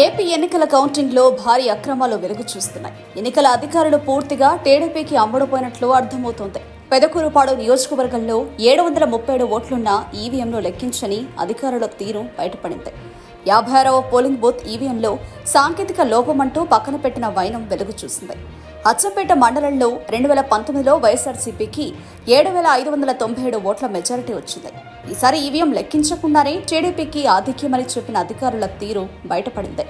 AP ఎన్నికల కౌంటింగ్లో భారీ అక్రమాలు వెలుగు చూస్తున్నాయి. ఎన్నికల అధికారులు పూర్తిగా టీడీపీకి అమ్ముడుపోయినట్లు అర్థమవుతోంది. పెదకూరుపాడు నియోజకవర్గంలో ఏడు వందల ముప్పై ఏడు ఓట్లున్న ఈవీఎంను లెక్కించని అధికారుల తీరు బయటపడింది. యాభై ఆరవ పోలింగ్ బూత్ ఈవీఎంలో సాంకేతిక లోపమంటూ పక్కన పెట్టిన వైనం వెలుగు చూసింది. అచ్చపేట మండలంలో రెండు వేల పంతొమ్మిదిలో వైఎస్ఆర్సీపీకి ఏడు వేల ఐదు వందల తొంభై ఏడు ఓట్ల మెజారిటీ వచ్చింది. ఈసారి ఈవీఎం లెక్కించకుండానే టీడీపీకి ఆధిక్యమని చెప్పిన అధికారుల తీరు బయటపడింది.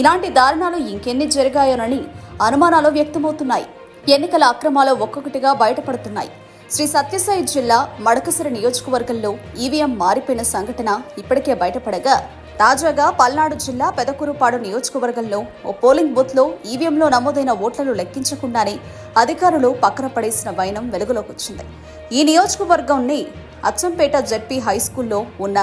ఇలాంటి దారుణాలు ఇంకెన్ని జరిగాయోనని అనుమానాలు వ్యక్తమవుతున్నాయి. ఎన్నికల అక్రమాలు ఒక్కొక్కటిగా బయటపడుతున్నాయి. శ్రీ సత్యసాయి జిల్లా మడకసిరి నియోజకవర్గంలో ఈవీఎం మారిపోయిన సంఘటన ఇప్పటికే బయటపడగా తాజాగా పల్నాడు జిల్లా పెదకూరుపాడు నియోజకవర్గంలో ఓ పోలింగ్ బూత్లో ఈవీఎంలో నమోదైన ఓట్లను లెక్కించకుండానే అధికారులు పక్కన పడేసిన వైనం వెలుగులోకి వచ్చింది. ఈ నియోజకవర్గంని అచ్చంపేట జడ్పీ హై స్కూల్లో ఉన్న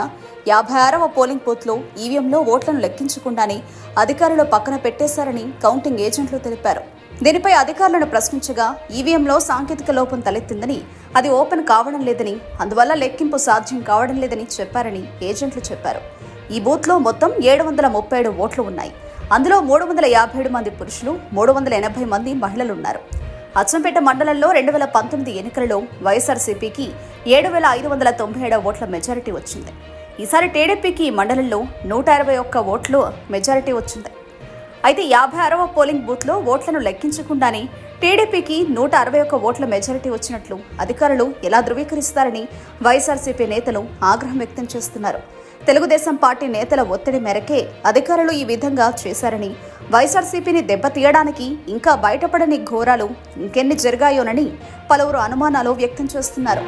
యాభై ఆరవ పోలింగ్ బూత్లో ఈవీఎంలో ఓట్లను లెక్కించకుండానే అధికారులు పక్కన పెట్టేశారని కౌంటింగ్ ఏజెంట్లు తెలిపారు. దీనిపై అధికారులను ప్రశ్నించగా ఈవీఎంలో సాంకేతిక లోపం తలెత్తిందని అది ఓపెన్ కావడం లేదని అందువల్ల లెక్కింపు సాధ్యం కావడం లేదని చెప్పారని ఏజెంట్లు చెప్పారు. ఈ బూత్లో మొత్తం ఏడు వందల ముప్పై ఏడు ఓట్లు ఉన్నాయి. అందులో మూడు వందల యాభై ఏడు మంది పురుషులు మూడు వందల ఎనభై మంది మహిళలు ఉన్నారు అచ్చంపేట మండలంలో రెండు వేల పంతొమ్మిది ఎన్నికలలో వైఎస్ఆర్సీపీకి ఏడు వేల ఐదు వందల తొంభై ఏడు ఓట్ల మెజారిటీ వచ్చింది. ఈసారి టీడీపీకి ఈ మండలంలో నూట అరవై ఒక్క ఓట్లు మెజారిటీ వచ్చింది. అయితే యాభై అరవ పోలింగ్ బూత్లో ఓట్లను లెక్కించకుండానే టీడీపీకి నూట అరవై ఒక్క ఓట్ల మెజారిటీ వచ్చినట్లు అధికారులు ఎలా ధృవీకరిస్తారని వైఎస్ఆర్సీపీ నేతలు ఆగ్రహం వ్యక్తం చేస్తున్నారు. తెలుగుదేశం పార్టీ నేతల ఒత్తిడి మేరకే అధికారులు ఈ విధంగా చేశారని వైఎస్ఆర్సీపీని దెబ్బతీయడానికి ఇంకా బయటపడని ఘోరాలు ఇంకెన్ని జరిగాయోనని పలువురు అనుమానాలు వ్యక్తం చేస్తున్నారు.